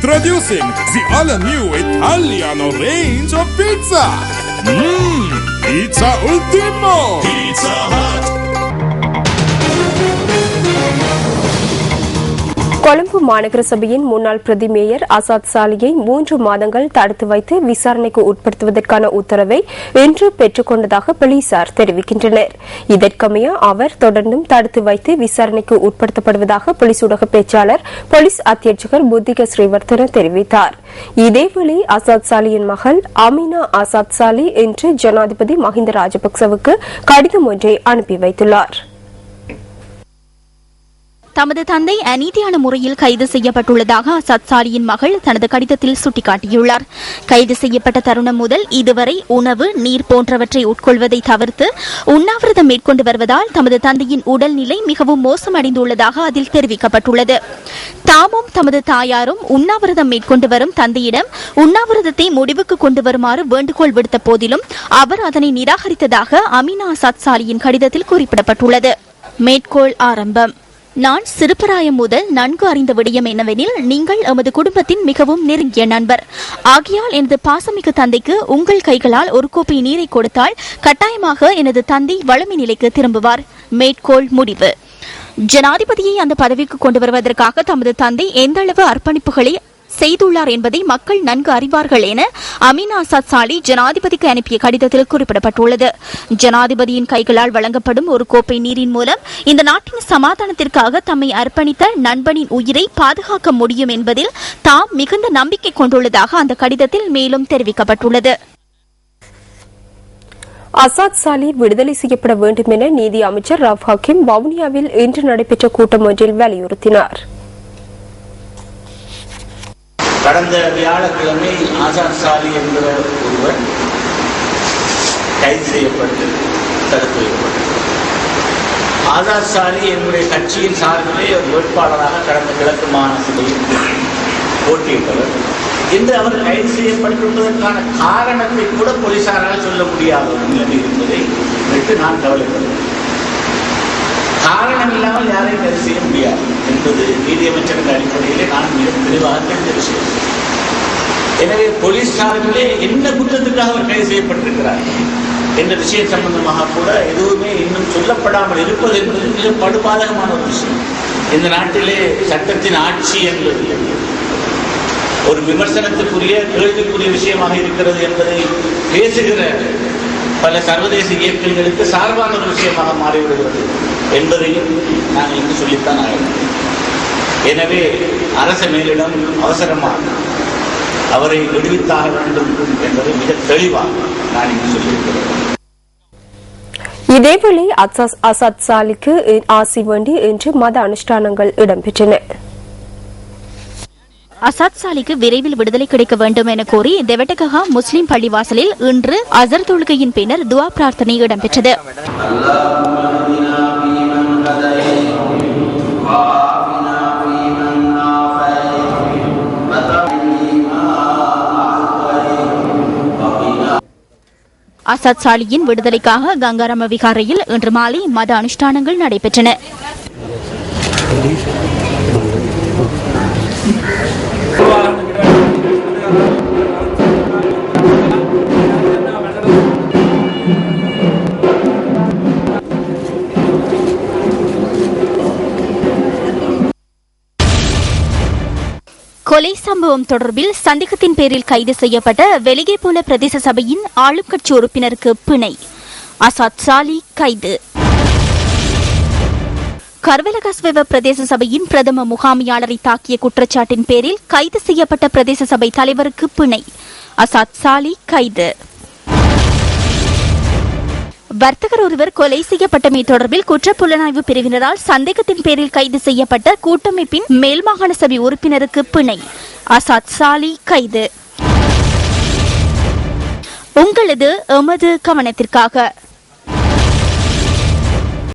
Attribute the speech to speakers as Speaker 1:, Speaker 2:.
Speaker 1: Introducing the all-new Italiano range of pizza. Mmm, Pizza Ultimo. Pizza Hut.
Speaker 2: Colombo மாநகர சபையின் முன்னாள் பிரதி மேயர் ஆசாத் சாலியை மூன்று மாதங்கள் தடுத்து வைத்து விசாரணைக்கு உட்படுத்துவதற்கான உத்தரவை இன்று பெற்றுக்கொண்டதாக போலீசார் தெரிவிக்கின்றனர். இதற்கமைய அவர் தொடர்ந்தும் தடுத்து வைத்து விசாரணைக்கு உட்படுத்தப்படுவதாக போலீஸ் ஊடக பேச்சாளர் போலீஸ் அத்தியட்சகர் புத்திக ஸ்ரீவர்தன தெரிவித்தார். இதேவேளை ஆசாத் சாலியின் மகள் அமினா ஆசாத் சாலி இன்று ஜனாதிபதி மஹிந்த ராஜபக்சவுக்கு கடிதம் ஒன்றை அனுப்பி வைத்துள்ளார்.
Speaker 3: தமது தந்தை அநீதியான முறையில் கைது செய்யப்பட்டுள்ளதாக அசாத் சாலியின் மகள் தனது கடிதத்தில் சுட்டிக்காட்டியுள்ளார். கைது செய்யப்பட்ட தருணம் முதல் இதுவரை உணவு நீர் போன்றவற்றை உட்கொள்வதை தவிர்த்து உண்ணாவிரதம் மேற்கொண்டு வருவதால் தமது தந்தையின் உடல்நிலை மிகவும் மோசமடைந்துள்ளதாக அதில் தெரிவிக்கப்பட்டுள்ளது. தாமும் தமது தாயாரும் உண்ணாவிரதம் மேற்கொண்டு வரும் தந்தையிடம் உண்ணாவிரதத்தை முடிவுக்கு கொண்டு வருமாறு வேண்டுகோள் விடுத்த போதிலும் அவர் அதனை நிராகரித்ததாக அமினா அசாத் சாலியின் கடிதத்தில் குறிப்பிடப்பட்டுள்ளது. மேற்கோள் ஆரம்பம். நான் சிறுபராயம் முதல் நன்கு அறிந்த விடயம் என்னவெனில் நீங்கள் எமது குடும்பத்தின் மிகவும் நெருங்கிய நண்பர். ஆகையால் எனது பாசமிகு தந்தைக்கு உங்கள் கைகளால் ஒரு கோப்பை நீரை கொடுத்தால் கட்டாயமாக எனது தந்தை வளமை நிலைக்கு திரும்புவார். மேற்கோள் முடிவு. ஜனாதிபதியை அந்த பதவிக்கு கொண்டு வருவதற்காக தமது தந்தை எந்த அளவு அர்ப்பணிப்புகளை செய்துள்ளார் என்பதை மக்கள் நன்கு அறிவார்கள் என அமீன் ஆசாத் சாலி ஜனாதிபதிக்கு அனுப்பிய கடிதத்தில் குறிப்பிடப்பட்டுள்ளது. ஜனாதிபதியின் கைகளால் வழங்கப்படும் ஒரு கோப்பை நீரின் மூலம் இந்த நாட்டின் சமாதானத்திற்காக தம்மை அர்ப்பணித்த நண்பனின் உயிரை பாதுகாக்க முடியும் என்பதில் தாம் மிகுந்த நம்பிக்கை கொண்டுள்ளதாக அந்த கடிதத்தில் மேலும் தெரிவிக்கப்பட்டுள்ளது.
Speaker 2: அசாத் சாலி விடுதலை செய்யப்பட வேண்டும் என நீதி அமைச்சர் ரவ் ஹக்கீம் வவுனியாவில் இன்று நடைபெற்ற கூட்டம் ஒன்றில் வலியுறுத்தினார்.
Speaker 4: கடந்த வியாழக்கிழமை ஆசாத் சாலி என்கிற ஒருவர் கைது செய்யப்பட்டு தடுத்து வைக்கப்பட்டார் ஆசாத் சாலி என்னுடைய கட்சியின் சார்பிலே ஒரு வேட்பாளராக கடந்த கிழக்கு மாநிலத்தில் போட்டியிட்டவர். இன்று அவர் கைது செய்யப்பட்டிருப்பதற்கான காரணத்தை கூட போலீசாரால் சொல்ல முடியாத ஒரு நிலைமை இருப்பதை விட்டு நான் கவலைப்படுகிறேன் காரணம் இல்லாமல் யாரையும் கைது செய்ய முடியாது என்பது நீதியமைச்சரின் அடிப்படையிலே நான் மிக தெளிவாக எனவே போலீஸ் என்ன குற்றத்துக்காக அவர் கைது செய்யப்பட்டிருக்கிறார் என்ற விஷயம் சம்பந்தமாக கூட எதுவுமே இன்னும் சொல்லப்படாமல் இருப்பது என்பது மிக படுபாதகமான ஒரு விஷயம். இந்த நாட்டிலே சட்டத்தின் ஆட்சி என்பது ஒரு விமர்சனத்துக்குரிய கேள்விக்குரிய விஷயமாக இருக்கிறது என்பதை பேசுகிற பல சர்வதேச இயக்கங்களுக்கு சார்பான ஒரு விஷயமாக மாறிவிடுகிறது என்பதையும் நாங்கள் இங்கு சொல்லித்தான் ஆகிறோம் எனவே அரச மேலிடம் அவசரமாக அவரை விடுவித்தாக வேண்டும் என்பதை மிக தெளிவாக நான் இங்கு சொல்லியிருக்கிறேன்.
Speaker 2: இதேவேளை அசாஸ்- அசாத் சாலிக்கு ஆசி வேண்டி இன்று மத அனுஷ்டானங்கள் இடம்பெற்றன.
Speaker 3: அசாத் சாலிக்கு விரைவில் விடுதலை கிடைக்க வேண்டும் என கோரி தெவட்டகஹா முஸ்லிம் பள்ளிவாசலில் இன்று அசர் தொழுகையின் பின்னர் துவா பிரார்த்தனை இடம்பெற்றது. அசாத் சாலியின் விடுதலைக்காக கங்காராம விகாரையில் இன்று மாலை மத அனுஷ்டானங்கள் நடைபெற்றன. கொலை சம்பவம் தொடர்பில் சந்தேகத்தின் பேரில் கைது செய்யப்பட்ட வெலிகேபோல பிரதேச சபையின் ஆளும் கட்சி உறுப்பினருக்கு பிணை. அசாத் சாலி கைது. கர்வலகஸ்வெவ பிரதேச சபையின் பிரதம முகாமியாளரை தாக்கிய குற்றச்சாட்டின் பேரில் கைது செய்யப்பட்ட பிரதேச சபை தலைவருக்கு பிணை. அசாத் சாலி கைது. வர்த்தகர் ஒருவர் கொலை செய்யப்பட்டமை தொடர்பில் குற்றப்புலனாய்வு பிரிவினரால் சந்தேகத்தின் பேரில் கைது செய்யப்பட்ட கூட்டமைப்பின் மேல் மாகாண சபை உறுப்பினருக்கு பிணை. அசாத் சாலி கைது. உங்களது எமது கவனத்திற்காக.